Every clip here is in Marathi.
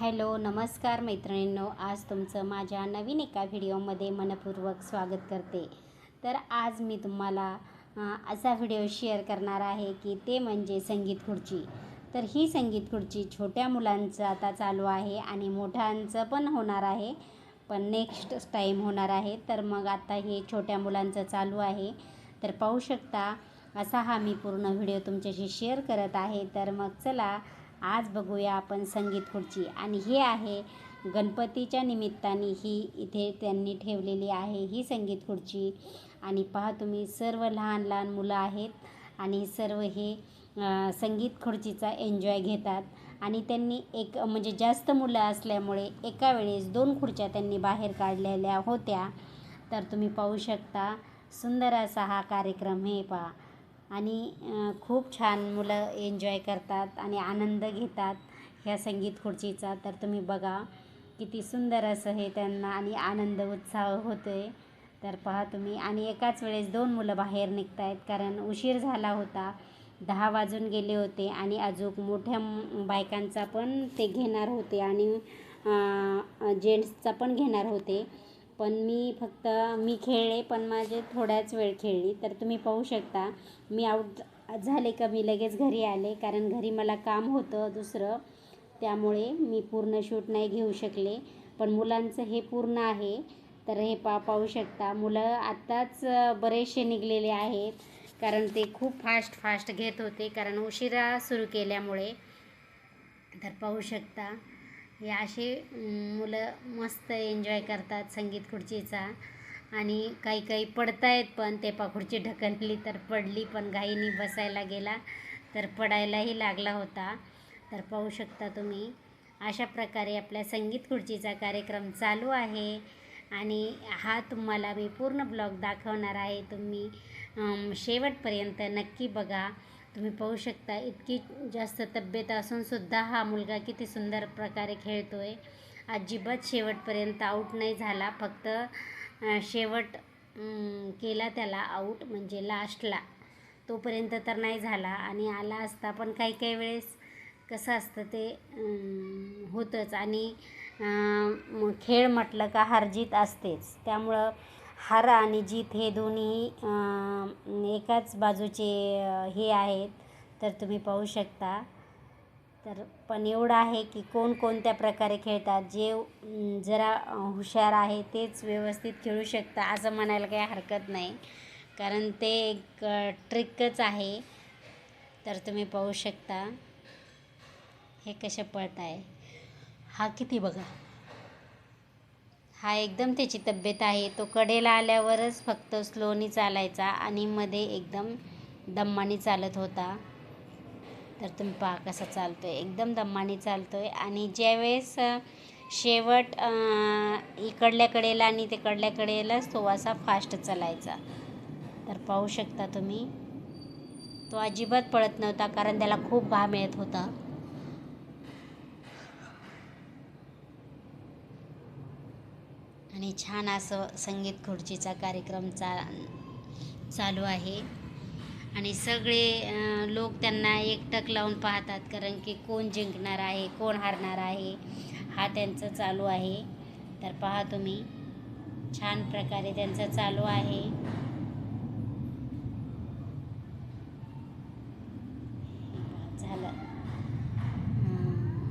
हॅलो नमस्कार मैत्रिणींनो. आज तुमचं माझ्या नवीन एका व्हिडिओमध्ये मनपूर्वक स्वागत करते. तर आज मी तुम्हाला असा व्हिडिओ शेअर करणार आहे की ते म्हणजे संगीत खुर्ची. तर ही संगीत खुर्ची छोट्या मुलांचं आता चालू आहे आणि मोठ्यांचं पण होणार आहे पण नेक्स्ट टाईम होणार आहे. तर मग आता हे छोट्या मुलांचं चालू आहे. तर पाहू शकता असा हा मी पूर्ण व्हिडिओ तुमच्याशी शेअर करत आहे. तर मग चला आज बघूया आपण संगीत खुर्ची. आणि हे आहे गणपतीच्या निमित्ताने ही इथे त्यांनी ठेवलेली आहे ही संगीत खुर्ची. आणि पहा तुम्ही सर्व लहान लहान मुलं आहेत आणि सर्व हे संगीत खुर्चीचा एन्जॉय घेतात. आणि त्यांनी एक म्हणजे जास्त मुलं असल्यामुळे एका वेळेस दोन खुर्च्या त्यांनी बाहेर काढलेल्या होत्या. तर तुम्ही पाहू शकता सुंदर असा हा कार्यक्रम हे पहा. आणि खूप छान मुलं एन्जॉय करतात आणि आनंद घेतात ह्या संगीत खुर्चीचा. तर तुम्ही बघा किती सुंदर असं हे त्यांना आणि आनंद उत्साह होतो आहे तर पहा तुम्ही. आणि एकाच वेळेस दोन मुलं बाहेर निघत आहेत कारण उशीर झाला होता. दहा वाजून गेले होते आणि अजून मोठ्या बायकांचा पण ते घेणार होते आणि जेंट्सचा पण घेणार होते. पण मी फक्त मी खेळले पण माझे थोड्याच वेळ खेळली. तर तुम्ही पाहू शकता मी आऊट झाले का मी लगेच घरी आले. कारण घरी मला काम होतं दुसरं. त्यामुळे मी पूर्ण शूट नाही घेऊ शकले. पण मुलांचं हे पूर्ण आहे. तर हे पा पाहू शकता. मुलं आत्ताच बरेचसे निघलेले आहेत. कारण ते खूप फास्ट फास्ट घेत होते. कारण उशिरा सुरू केल्यामुळे. तर पाहू शकता. हे असे मुलं मस्त एन्जॉय करतात संगीत खुर्चीचा. आणि काही काही पडतायत पण ते पा खुर्ची ढकलली तर पडली पण घाईनी बसायला गेला तर पडायलाही लागला होता. तर पाहू शकता तुम्ही अशा प्रकारे आपल्या संगीत खुर्चीचा कार्यक्रम चालू आहे. आणि हा तुम्हाला मी पूर्ण ब्लॉग दाखवणार आहे. तुम्ही शेवटपर्यंत नक्की बघा. तुम्ही पाहू शकता इतकी जास्त तब्येत असूनसुद्धा हा मुलगा किती सुंदर प्रकारे खेळतो आहे अजिबात शेवटपर्यंत आऊट नाही झाला फक्त शेवट केला त्याला आऊट म्हणजे लास्टला तोपर्यंत तर नाही झाला आणि आला असता पण काही काही वेळेस कसं असतं ते होतंच. आणि मग खेळ म्हटलं का हरजीत असतेच. त्यामुळं हार आणि जीत हे दोन्ही एकाच बाजूचे हे आहेत. तर तुम्ही पाहू शकता. तर पण एवढं आहे की कोण कोणत्या प्रकारे खेळतात जे जरा हुशार आहे तेच व्यवस्थित खेळू शकता असं म्हणायला काही हरकत नाही. कारण ते एक ट्रिकच आहे. तर तुम्ही पाहू शकता. हे कसे पळत आहे हा किती बघा. हा एकदम त्याची तब्येत आहे. तो कडेला आल्यावरच फक्त स्लोनी चालायचा आणि मध्ये एकदम दम्माने चालत होता. तर तुम्ही पहा कसा चालतो आहे एकदम दम्माने चालतो आहे आणि ज्यावेळेस शेवट इकडल्या कडेला आणि तिकडल्या कडेलाच तो असा फास्ट चालायचा. तर पाहू शकता तुम्ही. तो अजिबात पळत नव्हता कारण त्याला खूप घाम येत होता. आणि छान असं संगीत खुर्चीचा कार्यक्रम चा चालू आहे. आणि सगळे लोक त्यांना एकटक लावून पाहतात कारण की कोण जिंकणार आहे कोण हारणार आहे हा त्यांचं चालू आहे. तर पहा तुम्ही छान प्रकारे त्यांचं चालू आहे झालं हं.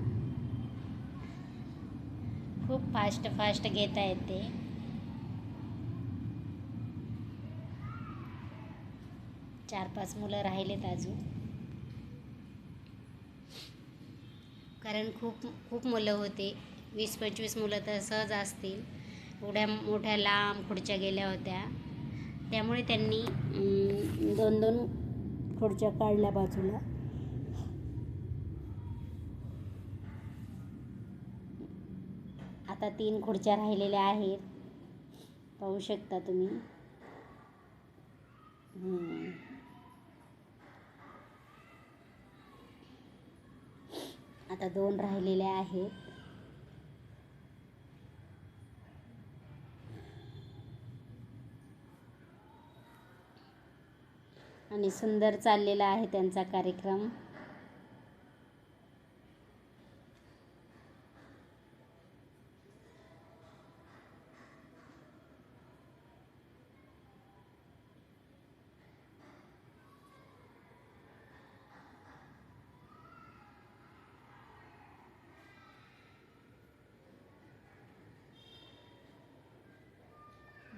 खूप फास्ट फास्ट घेता येते. चार पाच मुलं राहिलेत अजून. कारण खूप खूप मुलं होते. वीस पंचवीस मुलं तर सहज असतील. एवढ्या मोठ्या लांब खुर्च्या गेल्या होत्या. त्यामुळे त्यांनी दोन दोन खुर्च्या काढल्या बाजूला. आता तीन खुर्च्या राहिलेल्या आहेत. पाहू शकता तुम्ही. आता दोन राहिलेल्या आहेत. आणि सुंदर चाललेला आहे त्यांचा कार्यक्रम.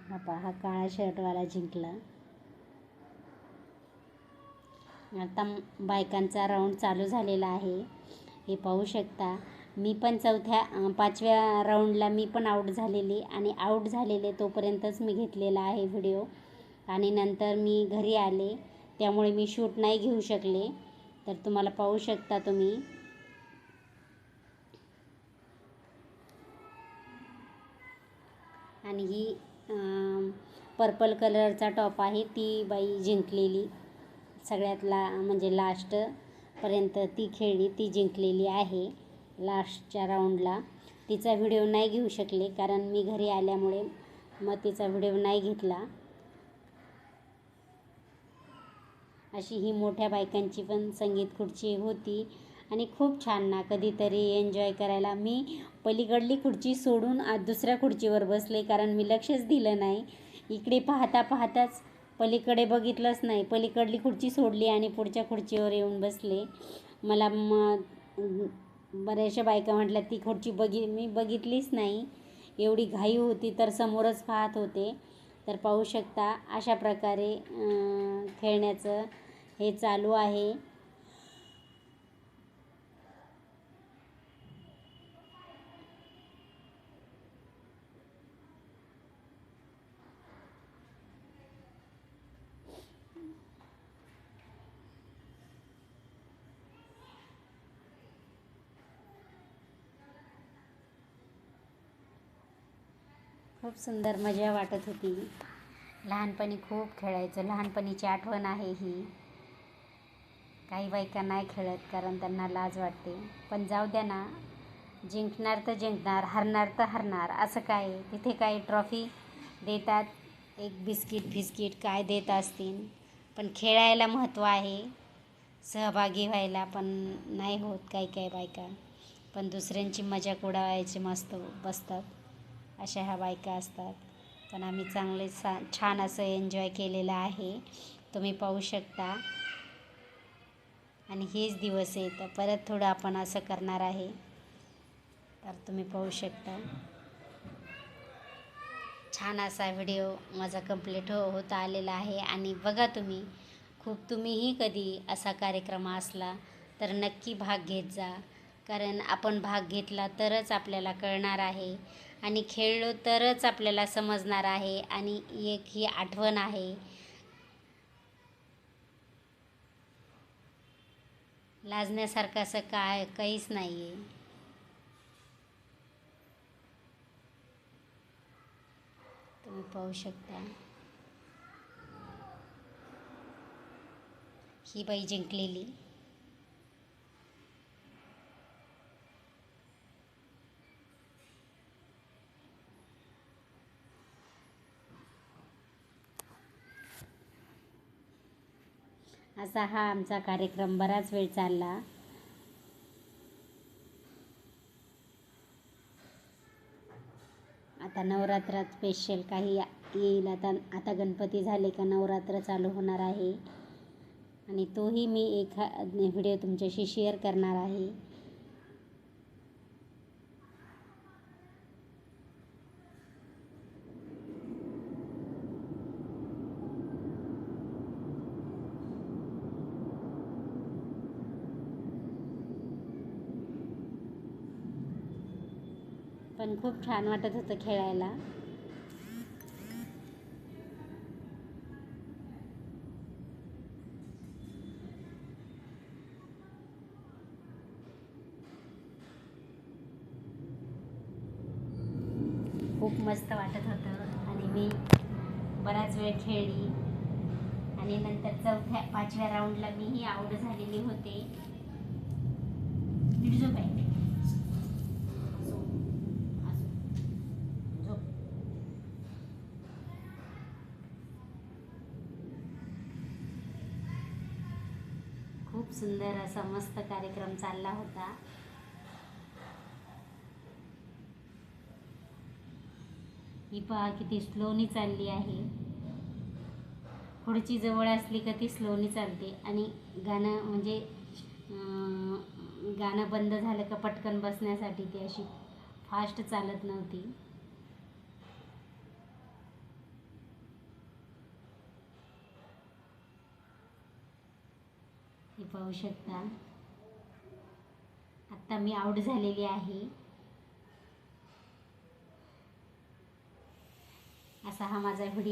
हा पहा हा काळा शर्टवाला जिंकला. आता बायकांचा राऊंड चालू झालेला आहे. हे पाहू शकता मी पण चौथ्या पाचव्या राऊंडला मी पण आऊट झालेली आणि आऊट झालेले तोपर्यंतच मी घेतलेला आहे व्हिडिओ आणि नंतर मी घरी आले त्यामुळे मी शूट नाही घेऊ शकले. तर तुम्हाला पाहू शकता तुम्ही. आणि ही पर्पल कलरचा टॉप आहे. ती बाई जिंकलेली. सगळ्यात ला म्हणजे लास्टपर्यंत ती खेळली. ती जिंकलेली आहे. लास्टच्या राऊंडला तिचा व्हिडिओ नाही घेऊ शकले कारण मी घरी आल्यामुळे मग तिचा व्हिडिओ नाही घेतला. अशी ही मोठ्या बायकांची पण संगीत खुर्ची होती. आणि खूप छान ना कधीतरी एन्जॉय करायला. मी पलीकडली खुर्ची सोडून आज दुसऱ्या खुर्चीवर बसले कारण मी लक्षच दिलं नाही. इकडे पाहता पाहताच पलीकडे बघितलंच नाही. पलीकडली खुर्ची सोडली आणि पुढच्या खुर्चीवर येऊन बसले. मला मग बऱ्याचशा बायका म्हटल्या ती खुर्ची बघि मी बघितलीच नाही. एवढी घाई होती तर समोरच पाहत होते. तर पाहू शकता अशा प्रकारे खेळण्याचं हे चालू आहे. खूप सुंदर मजा वाटत होती. लहानपणी खूप खेळायचं. लहानपणीची आठवण आहे ही. काही बायका नाही खेळत कारण त्यांना लाज वाटते. पण जाऊ द्या ना. जिंकणार तर जिंकणार हरणार तर हरणार. असं काय तिथे काही ट्रॉफी देतात. एक बिस्किट फिस्किट काय देत असतील. पण खेळायला महत्त्व आहे. सहभागी व्हायला पण नाही होत काही काही बायका. पण दुसऱ्यांची मजाक उडवायची मस्त बसतात. अशा ह्या बायका असतात. पण आम्ही चांगले सा छान असं एन्जॉय केलेलं आहे. तुम्ही पाहू शकता. आणि हेच दिवस आहे. तर परत थोडं आपण असं करणार आहे. तर तुम्ही पाहू शकता. छान असा व्हिडिओ माझा कंप्लीट हो होता आलेला आहे. आणि बघा तुम्ही खूप तुम्हीही कधी असा कार्यक्रम असला तर नक्की भाग घेत जा. कारण आपण भाग घेतला तरच आपल्याला कळणार आहे. आणि खेळलो तरच आपल्याला समजणार आहे आणि एक ही आठवण आहे. लाजण्यासारखं असं काय काहीच नाही आहे तुम्ही पाहू शकता. ही बाई जिंकलेली. असा हा आमचा कार्यक्रम बराच वेळ चालला. आता नवरात्रात स्पेशल काही येईल. आता आता गणपती झाले का नवरात्र चालू होणार आहे. आणि तोही मी एखा व्हिडिओ तुमच्याशी शेअर करणार आहे. पण खूप छान वाटत होतं खेळायला. खूप मस्त वाटत होतं आणि मी बराच वेळ खेळली. आणि नंतर चौथ्या पाचव्या राऊंडला मीही आऊट झालेली होते नीट झोप आहे. असो, असो. झोप. खूप सुंदर असा मस्त कार्यक्रम चालला होता. ही पहा किती स्लोनी चालली आहे. पुढची जवळ असली का ती स्लोनी चालते. आणि गाणं म्हणजे गाणं बंद झालं का पटकन बसण्यासाठी ती अशी फास्ट चालत नव्हती. पाहू शकता. आत्ता मी आऊट झालेली आहे. असा हा माझा व्हिडिओ